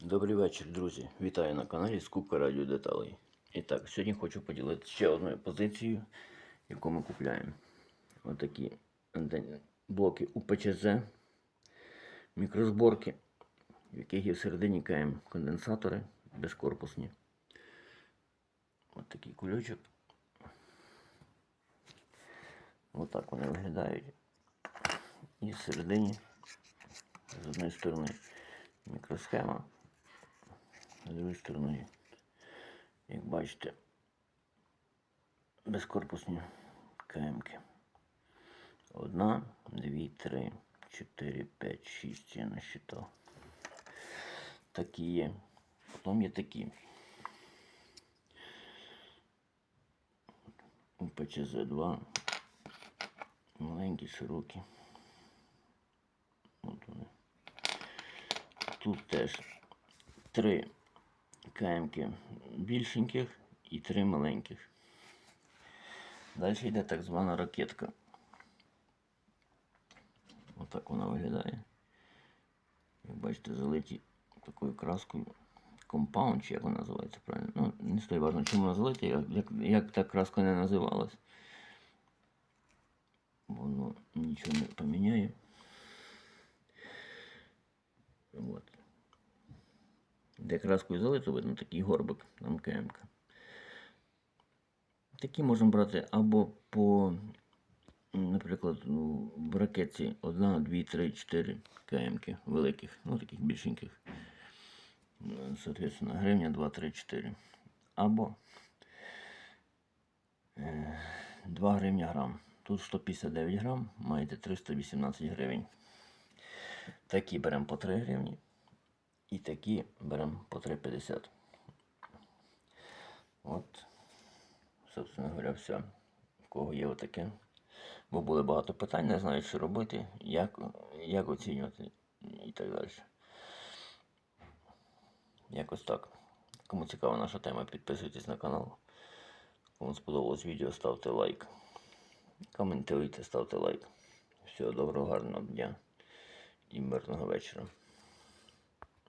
Добрий вечір, друзі. Вітаю на каналі Скупка Радіо Деталей. І так, сьогодні хочу поділитися ще одною позицією, яку ми купляємо. Отакі блоки УПЧЗ, мікрозборки, в яких є всередині КМ конденсатори безкорпусні. Ось такий кульочок. Отак вони виглядають. І всередині з однієї сторони мікросхема, з другої сторони, як бачите, безкорпусні КМки. Одна, дві, три, чотири, п'ять, шість, я насчитав. Такі є. Потім є такі. УПЧЗ-2. Маленькі, широкі. От вони. Тут теж три КМки більшеньких і три маленьких. Далі йде так звана ракетка. Отак вона виглядає. Як бачите, залиті такою краскою. Компаунд, чи як вона називається правильно. Ну, не стає важно, чому вона залита, як, як, як та краска не називалась. Воно нічого не поміняє. Вот. Де краскою залито, видно такий горбик, там КМК. Такі можемо брати або по, наприклад, ну, в ракетці 1, 2, 3, 4 КМки великих, ну таких більшеньких. Соответственно, гривня 2, 3, 4. Або е, 2 гривня грам. Тут 159 грам, маєте 318 гривень. Такі беремо по 3 гривні. І такі беремо по 3,50. От, собственно говоря, все. В кого є отаке. Бо було багато питань, не знаю, що робити, як, як оцінювати і так далі. Якось так. Кому цікава наша тема, підписуйтесь на канал. Кому сподобалось відео, ставте лайк. Коментуйте, ставте лайк. Всього доброго, гарного дня і мирного вечора.